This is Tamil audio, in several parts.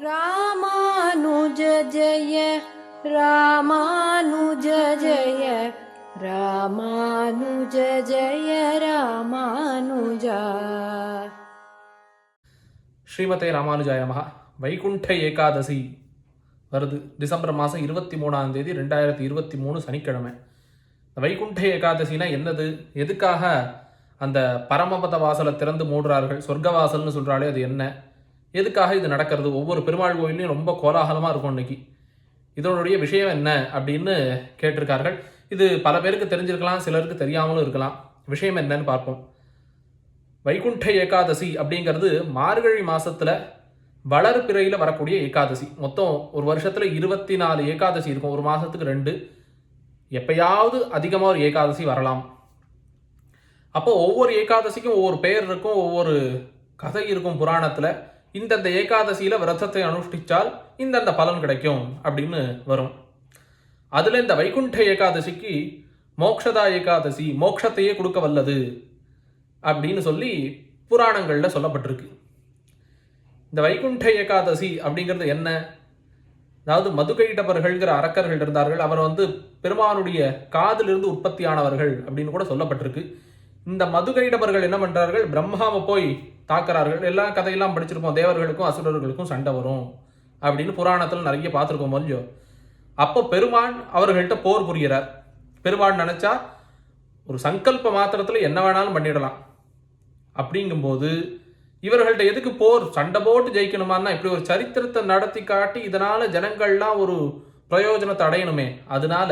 ராமானுஜ ஜெய ராமானுஜ ஜெய ராமானுஜ ஜெய ராமானுஜா. ஸ்ரீமதே ராமானுஜாய மகா வைகுண்ட ஏகாதசி வருது. டிசம்பர் மாதம் இருபத்தி மூணாம் தேதி ரெண்டாயிரத்தி இருபத்தி மூணு சனிக்கிழமை வைகுண்ட ஏகாதசினா என்னது? எதுக்காக அந்த பரமபத வாசலை திறந்து மூடுறார்கள்? சொர்க்க வாசல்னு சொல்கிறாலே அது என்ன? எதுக்காக இது நடக்கிறது? ஒவ்வொரு பெருமாள் கோயிலையும் ரொம்ப கோலாகலமாக இருக்கும் இன்னைக்கு இதனுடைய விஷயம் என்ன அப்படின்னு கேட்டிருக்கார்கள். இது பல பேருக்கு தெரிஞ்சிருக்கலாம் சிலருக்கு தெரியாமலும் இருக்கலாம். விஷயம் என்னன்னு பார்ப்போம். வைகுண்ட ஏகாதசி அப்படிங்கிறது மார்கழி மாதத்தில் வளர்பிறையில வரக்கூடிய ஏகாதசி. மொத்தம் ஒரு வருஷத்தில் இருபத்தி நாலு ஏகாதசி இருக்கும். ஒரு மாதத்துக்கு ரெண்டு. எப்பயாவது அதிகமாக ஒரு ஏகாதசி வரலாம். அப்போ ஒவ்வொரு ஏகாதசிக்கும் ஒவ்வொரு பெயர் இருக்கும் ஒவ்வொரு கதை இருக்கும் புராணத்தில். இந்தந்த ஏகாதசியில் விரதத்தை அனுஷ்டிச்சால் இந்தந்த பலன் கிடைக்கும் அப்படின்னு வரும். அதில் இந்த வைகுண்ட ஏகாதசிக்கு மோக்ஷதா ஏகாதசி மோக்ஷத்தையே கொடுக்க வல்லது அப்படின்னு சொல்லி புராணங்களில் சொல்லப்பட்டிருக்கு. இந்த வைகுண்ட ஏகாதசி அப்படிங்கிறது என்ன? அதாவது மதுகைட்டவர்கள்ங்கிற அரக்கர்கள் இருந்தார்கள் அவர் வந்து பெருமானுடைய காதிலிருந்து உற்பத்தியானவர்கள் அப்படின்னு கூட சொல்லப்பட்டிருக்கு. இந்த மதுகைடபர்கள் என்ன பண்ணுறார்கள் பிரம்மாவை போய் தாக்குறார்கள். எல்லா கதையெல்லாம் படிச்சிருப்போம். தேவர்களுக்கும் அசுரர்களுக்கும் சண்டை வரும். அப்படின்னு புராணத்தில் நிறைய பார்த்துருக்கோம் கொஞ்சம் அப்போ பெருமான் அவர்கள்ட்ட போர் புரிகிறார். பெருமான் நினச்சா ஒரு சங்கல்ப மாத்திரத்தில் என்ன வேணாலும் பண்ணிடலாம். அப்படிங்கும்போது இவர்கள்ட்ட எதுக்கு போர்? சண்டை போட்டு ஜெயிக்கணுமான்னா இப்படி ஒரு சரித்திரத்தை நடத்தி காட்டி இதனால ஜனங்கள்லாம் ஒரு பிரயோஜனத்தை அடையணுமே. அதனால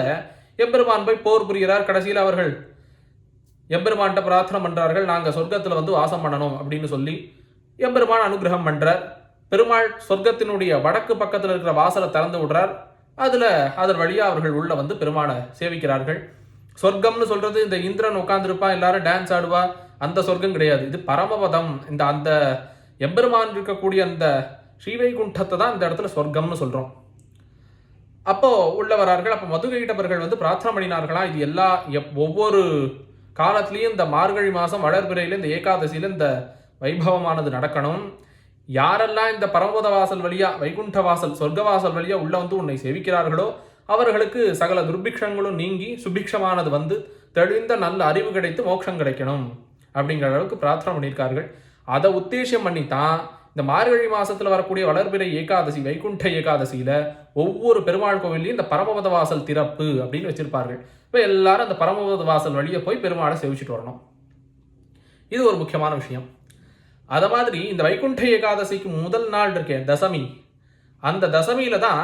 எம்பெருமான் போய் போர் புரிகிறார் கடைசியில் அவர்கள். எம்பெருமான்கிட்ட பிரார்த்தனை பண்ணுறார்கள் நாங்கள் சொர்க்கத்தில் வந்து வாசம் பண்ணணும் அப்படின்னு சொல்லி எம்பெருமான் அனுகிரகம் பண்ணுறார் பெருமாள் சொர்க்கத்தினுடைய வடக்கு பக்கத்தில் இருக்கிற வாசலை திறந்து விடுறார். அதில் அதன் வழியாக அவர்கள் உள்ள வந்து பெருமானை சேவிக்கிறார்கள். சொர்க்கம்னு சொல்கிறது இந்த இந்திரன் உட்காந்துருப்பா எல்லாரும் டான்ஸ் ஆடுவா அந்த சொர்க்கம் கிடையாது. இது பரமபதம். இந்த அந்த எம்பெருமான் இருக்கக்கூடிய அந்த ஸ்ரீவைகுண்டத்தை தான் இந்த இடத்துல சொர்க்கம்னு சொல்கிறோம் அப்போ உள்ள வரார்கள். அப்போ மதுகையிட்டவர்கள் வந்து பிரார்த்தனை பண்ணினார்களா? இது எல்லா எப்- ஒவ்வொரு காலத்திலையும் இந்த மார்கழி மாதம் வளர்பிறையில் இந்த ஏகாதசியில் இந்த வைபவமானது நடக்கணும். யாரெல்லாம் இந்த பரமபத வாசல் வழியா வைகுண்ட வாசல் சொர்க்க வாசல் உள்ளே வந்து உன்னை சேவிக்கிறார்களோ அவர்களுக்கு சகல துர்பிக்ஷங்களும் நீங்கி சுபிக்ஷமானது வந்து தெளிந்த நல்ல அறிவு கிடைத்து மோட்சம் கிடைக்கணும். அப்படிங்கிற அளவுக்கு பிரார்த்தனை பண்ணியிருக்கார்கள். அதை உத்தேசம் பண்ணி தான் இந்த மார்கழி மாசத்துல வரக்கூடிய வளர்பிறை ஏகாதசி வைகுண்ட ஏகாதசியில ஒவ்வொரு பெருமாள் கோவில்லையும் இந்த பரமபத வாசல் திறப்பு அப்படின்னு வச்சிருப்பார்கள். இப்போ எல்லாரும் அந்த பரமபத வாசல் வழியே போய் பெருமாளை சேவிச்சுட்டு வரணும். இது ஒரு முக்கியமான விஷயம். அத மாதிரி இந்த வைகுண்ட ஏகாதசிக்கு முதல் நாள் இருக்கேன் தசமி. அந்த தசமியில தான்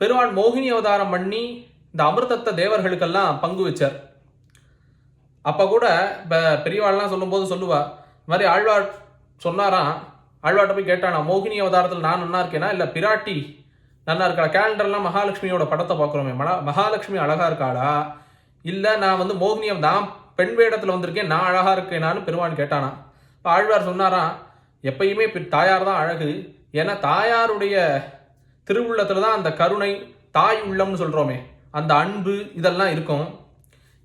பெருமாள் மோகினி அவதாரம் பண்ணி இந்த அமிர்தத்தை தேவர்களுக்கெல்லாம் பங்கு வச்சார். அப்போ கூட இப்போ பெரியவாள்லாம் சொல்லும்போது சொல்லுவா இந்த மாதிரி ஆழ்வார் சொன்னாராம் ஆழ்வார்ட்ட போய் கேட்டானா மோகினி அவதாரத்தில் நான் நல்லா இருக்கேனா? இல்லை பிராட்டி நல்லா இருக்கா? கேலண்டர்லாம் மகாலட்சுமியோட படத்தை பார்க்குறோமே. மலா மகாலட்சுமி அழகா இருக்காளா? இல்லை நான் வந்து மோகினி நான் பெண் வேடத்தில் வந்திருக்கேன் நான் அழகா இருக்கேனான்னு பெருமான் கேட்டானா. இப்போ ஆழ்வார் சொன்னாராம் எப்பயுமே தாயார் தான் அழகு. ஏன்னா தாயாருடைய திருவுள்ளத்தில் தான் அந்த கருணை தாய் உள்ளம்னு சொல்கிறோமே அந்த அன்பு இதெல்லாம் இருக்கும்.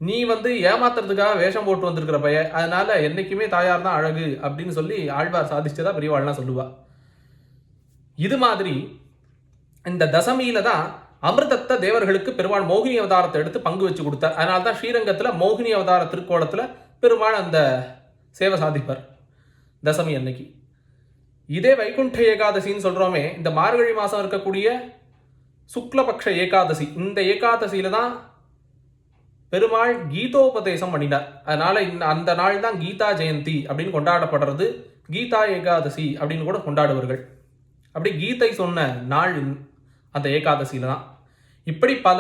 நீ வந்து ஏமாத்துறதுக்காக வேஷம் போட்டு வந்திருக்கிற பைய அதனால என்னைக்குமே தாயார் தான் அழகு அப்படின்னு சொல்லி ஆழ்வார் சாதிச்சதா பெரியவாள்லாம் சொல்லுவா. இது மாதிரி இந்த தசமியில தான் அமிர்தத்தை தேவர்களுக்கு பெருமாள் மோகினி அவதாரத்தை எடுத்து பங்கு வச்சு கொடுத்தார். அதனால தான் ஸ்ரீரங்கத்தில் மோகினி அவதார திருக்கோலத்தில் பெருமாள் அந்த சேவை சாதிப்பார். தசமி அன்னைக்கு. இதே வைகுண்ட ஏகாதசின்னு சொல்கிறோமே இந்த மார்கழி மாதம் இருக்கக்கூடிய சுக்லபக்ஷ ஏகாதசி. இந்த ஏகாதசியில தான் பெருமாள் கீதோபதேசம் பண்ணினார். அதனால அந்த நாள் தான் கீதா ஜெயந்தி அப்படின்னு கொண்டாடப்படுறது. கீதா ஏகாதசி அப்படின்னு கூட கொண்டாடுவார்கள். அப்படி கீதை சொன்ன நாள் அந்த ஏகாதசியில தான். இப்படி பல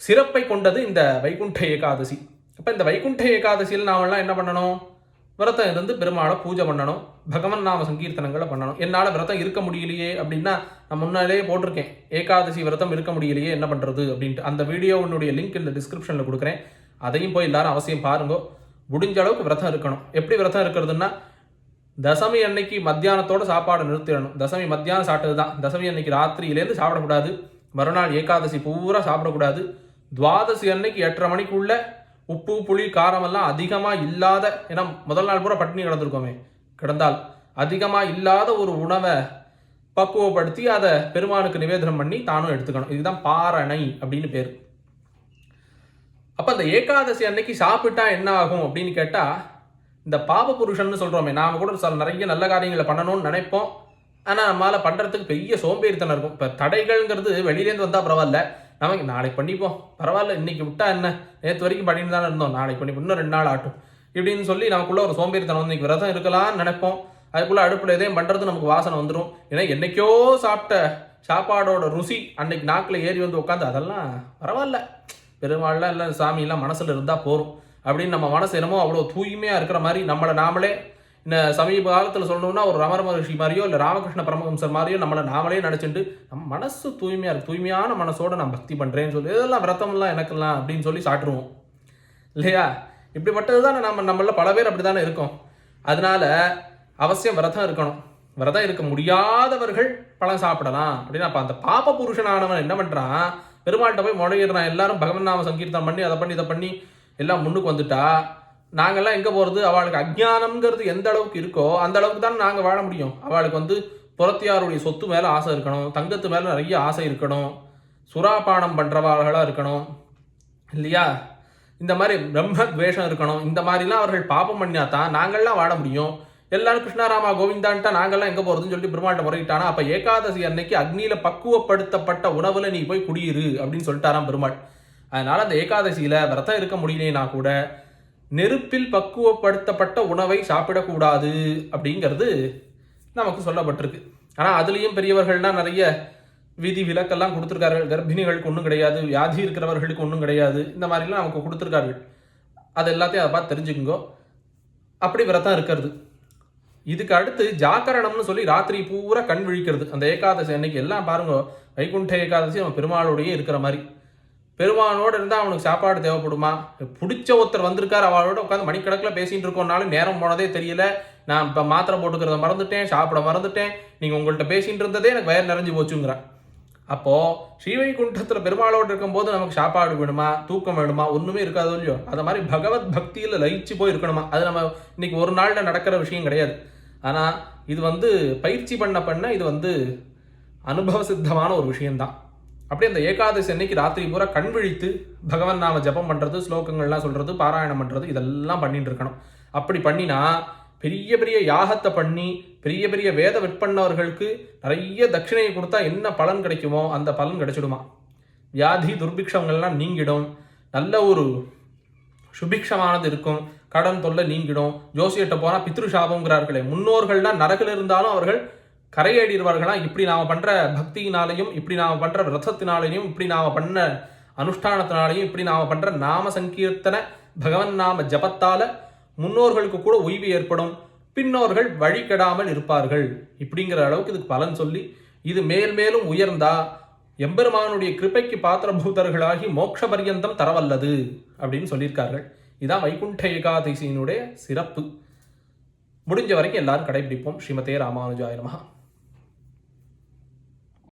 சிறப்பை கொண்டது இந்த வைகுண்ட ஏகாதசி. அப்போ இந்த வைகுண்ட ஏகாதசியில் நாமெல்லாம் என்ன பண்ணணும்? விரதம் இருந்து பெருமாளை பூஜை பண்ணணும் பகவன் நாம சங்கீர்த்தனங்களை பண்ணணும். என்னால் விரதம் இருக்க முடியலையே அப்படின்னா நான் முன்னாலேயே போட்டிருக்கேன். ஏகாதசி விரதம் இருக்க முடியலையே என்ன பண்ணுறது அப்படின்ட்டு. அந்த வீடியோனுடைய லிங்க் இந்த டிஸ்கிரிப்ஷனில் கொடுக்குறேன். அதையும் போய் எல்லாரும் அவசியம் பாருங்க. முடிஞ்ச அளவுக்கு விரதம் இருக்கணும். எப்படி விரதம் இருக்கிறதுன்னா தசமி அன்னைக்கு மத்தியானத்தோட சாப்பாடு நிறுத்திடணும். தசமி மத்தியானம் சாப்பிட்டது தான். தசமி அன்னைக்கு ராத்திரியிலேருந்து சாப்பிடக்கூடாது. மறுநாள் ஏகாதசி பூரா சாப்பிடக்கூடாது. துவாதசி அன்னைக்கு எட்டரை மணிக்குள்ளே உப்பு புளி காரம் எல்லாம் அதிகமாக இல்லாத ஏன்னா முதல் நாள் பூரா பட்டினி கிடந்திருக்கோமே. கிடந்தால் அதிகமாக இல்லாத ஒரு உணவை பக்குவப்படுத்தி அதை பெருமானுக்கு நிவேதனம் பண்ணி தானும் எடுத்துக்கணும். இதுதான் பாரணை அப்படின்னு பேர். அப்போ அந்த ஏகாதசி அன்னைக்கு சாப்பிட்டா என்ன ஆகும் அப்படின்னு கேட்டால் இந்த பாப புருஷன்னு சொல்கிறோமே நாம கூட சில நிறைய நல்ல காரியங்களை பண்ணணும்னு நினைப்போம். ஆனால் நம்மளால் பண்ணுறதுக்கு பெரிய சோம்பேறித்தனம் இருக்கும். இப்போ தடைகள்ங்கிறது வெளியிலேருந்து வந்தால் பரவாயில்ல. நமக்கு நாளைக்கு பண்ணிப்போம் பரவாயில்ல இன்னைக்கு விட்டா என்ன? நேற்று வரைக்கும் பண்ணிட்டு தானே இருந்தோம். நாளைக்கு பண்ணிப்போம். இன்னும் ரெண்டு நாள் ஆட்டும். இப்படின்னு சொல்லி நமக்குள்ள ஒரு சோம்பேறித்தனம் வந்து இன்னைக்கு விரதம் இருக்கலாம்னு நினைப்போம். அதுக்குள்ள அடுப்பில் எதையும் பண்ணுறது நமக்கு வாசனை வந்துடும் ஏன்னா என்னைக்கோ சாப்பிட்ட சாப்பாடோட ருசி அன்னைக்கு நாக்கில் ஏறி வந்து உட்காந்து அதெல்லாம் பரவாயில்ல. பெருமாள்லாம் இல்லை சாமியெல்லாம் மனசில் இருந்தால் போதும் அப்படின்னு நம்ம மனசு என்னமோ அவ்வளோ தூய்மையாக இருக்கிற மாதிரி நம்மளை நாமளே இந்த சமீப காலத்தில் சொல்லணும்னா ஒரு ரமர மகர்ஷி மாதிரியோ இல்லை ராமகிருஷ்ண பரமஹம்சர் மாதிரியோ நம்மளை நாமளே நினச்சிட்டு நம்ம மனசு தூய்மையாக இருக்கும் தூய்மையான மனசோட நான் பக்தி பண்ணுறேன்னு சொல்லி இதெல்லாம் விரதம்லாம் எனக்கெல்லாம் அப்படின்னு சொல்லி சாட்டுருவோம் இல்லையா? இப்படிப்பட்டது தானே நம்ம நம்மள பல பேர் அப்படி தானே இருக்கோம். அதனால அவசியம் விரதம் இருக்கணும். விரதம் இருக்க முடியாதவர்கள் பழம் சாப்பிடலாம். அப்படின்னு அப்போ அந்த பாப புருஷனானவன் என்ன பண்ணுறான் பெருமாள்கிட்ட போய் முறையிடுறான் எல்லாரும் பகவன் நாம சங்கீர்த்தனம் பண்ணி அதை பண்ணி இதை பண்ணி எல்லாம் முன்னுக்கு வந்துட்டா நாங்கள்லாம் எங்கே போகிறது அவளுக்கு அஜ்ஞானம்ங்கிறது எந்த அளவுக்கு இருக்கோ அந்த அளவுக்கு தான் நாங்கள் வாழ முடியும். அவளுக்கு வந்து புறத்தியாருடைய சொத்து மேலே ஆசை இருக்கணும் தங்கத்து மேலே நிறைய ஆசை இருக்கணும் சுறாபானம் பண்ணுறவர்களாக இருக்கணும் இல்லையா? இந்த மாதிரி பிரம்ம துவேஷம் இருக்கணும் இந்த மாதிரிலாம் அவர்கள் பாப்பம் பண்ணியா தான் நாங்கள்லாம் வாழ முடியும். எல்லாரும் கிருஷ்ணாராமா கோவிந்தான்ட்டா நாங்கள்லாம் எங்கே போகிறதுன்னு சொல்லிட்டு பெருமாள்கிட்ட முறையிட்டானா? அப்போ ஏகாதசி அன்னைக்கு அக்னியில் பக்குவப்படுத்தப்பட்ட உணவில் நீ போய் குடியிரு அப்படின்னு சொல்லிட்டாராம் பெருமாள் அதனால் அந்த ஏகாதசியில் விரதம் இருக்க முடியலைனா கூட நெருப்பில் பக்குவப்படுத்தப்பட்ட உணவை சாப்பிடக்கூடாது அப்படிங்கிறது நமக்கு சொல்லப்பட்டிருக்கு. ஆனால் அதுலேயும் பெரியவர்கள்லாம் நிறைய விதி விலக்கெல்லாம் கொடுத்துருக்கார்கள். கர்ப்பிணிகளுக்கு ஒன்றும் கிடையாது வியாதி இருக்கிறவர்களுக்கு ஒன்றும் கிடையாது. இந்த மாதிரிலாம் நமக்கு கொடுத்துருக்கார்கள். அது எல்லாத்தையும் அதை பார்த்து தெரிஞ்சுக்குங்கோ. அப்படி விரதம் இருக்கிறது. இதுக்கு அடுத்து ஜாக்கரணம்னு சொல்லி ராத்திரி பூரா கண் விழிக்கிறது. அந்த ஏகாதசி அன்னைக்கு எல்லாம் பாருங்க வைகுண்ட ஏகாதசி அவன் பெருமாளோடையே இருக்கிற மாதிரி. பெருமானோடு இருந்தால் அவனுக்கு சாப்பாடு தேவைப்படுமா? பிடிச்ச ஒருத்தர் வந்திருக்கார் அவளோட உட்காந்து மணிக்கணக்கில் பேசிகிட்டு இருக்கோம்னாலும் நேரம் போனதே தெரியல. நான் இப்போ மாத்திரை போட்டுக்கிறத மறந்துட்டேன் சாப்பிட மறந்துட்டேன். நீங்கள் உங்கள்கிட்ட பேசிகிட்டு இருந்ததே எனக்கு வயர் நிறைஞ்சு போச்சுங்கிறேன் அப்போது ஸ்ரீவைகுண்டத்தில் பெருமாளோடு இருக்கும்போது நமக்கு சாப்பாடு வேணுமா? தூக்கம் வேணுமா? ஒன்றுமே இருக்காது இல்லையோ? அதை மாதிரி பகவத் பக்தியில் லயிச்சு போய் இருக்கணுமா? அது நம்ம இன்னைக்கு ஒரு நாளில் நடக்கிற விஷயம் கிடையாது. ஆனால் இது வந்து பயிற்சி பண்ண பண்ண இது வந்து அனுபவ சித்தமான ஒரு விஷயம்தான். அப்படியே அந்த ஏகாதசி அன்னைக்கு ராத்திரி பூரா கண் விழித்து பகவன் நாம ஜபம் பண்ணுறது ஸ்லோகங்கள்லாம் சொல்கிறது பாராயணம் பண்ணுறது இதெல்லாம் பண்ணிட்டு இருக்கணும். அப்படி பண்ணினா பெரிய பெரிய யாகத்தை பண்ணி பெரிய பெரிய வேத விற்பன்னவர்களுக்கு நிறைய தட்சிணையை கொடுத்தா என்ன பலன் கிடைக்குமோ அந்த பலன் கிடைச்சிடுமா? வியாதி துர்பிக்ஷங்கள்லாம் நீங்கிடும். நல்ல ஒரு சுபிக்ஷமானது இருக்கும். கடன் தொல்லை நீங்கிடும். ஜோசியிட்ட போனால் பித்ருஷாபங்கிறார்களே முன்னோர்கள்லாம் நரகில் இருந்தாலும் அவர்கள் கரையேறிடுவார்களாம் இப்படி நாம் பண்ணுற பக்தியினாலையும் இப்படி நாம் பண்ணுற விரதத்தினாலையும் இப்படி நாம் பண்ண அனுஷ்டானத்தினாலையும் இப்படி நாம் பண்ணுற நாம சங்கீர்த்தன பகவன் நாம ஜபத்தால் முன்னோர்களுக்கு கூட ஓய்வு ஏற்படும். பின்னோர்கள் வழி கெடாமல் இருப்பார்கள். இப்படிங்கிற அளவுக்கு இதுக்கு பலன் சொல்லி இது மேல் மேலும் உயர்ந்தா எம்பெருமானுடைய கிருப்பைக்கு பாத்திரபூதர்களாகி மோட்ச பரியந்தம் தரவல்லது அப்படின்னு சொல்லியிருக்கார்கள். இதான் வைகுண்ட ஏகாதசியினுடைய சிறப்பு. முடிஞ்ச வரைக்கும் எல்லாரும் கடைபிடிப்போம். ஸ்ரீமதே ராமானுஜாய நமஹா.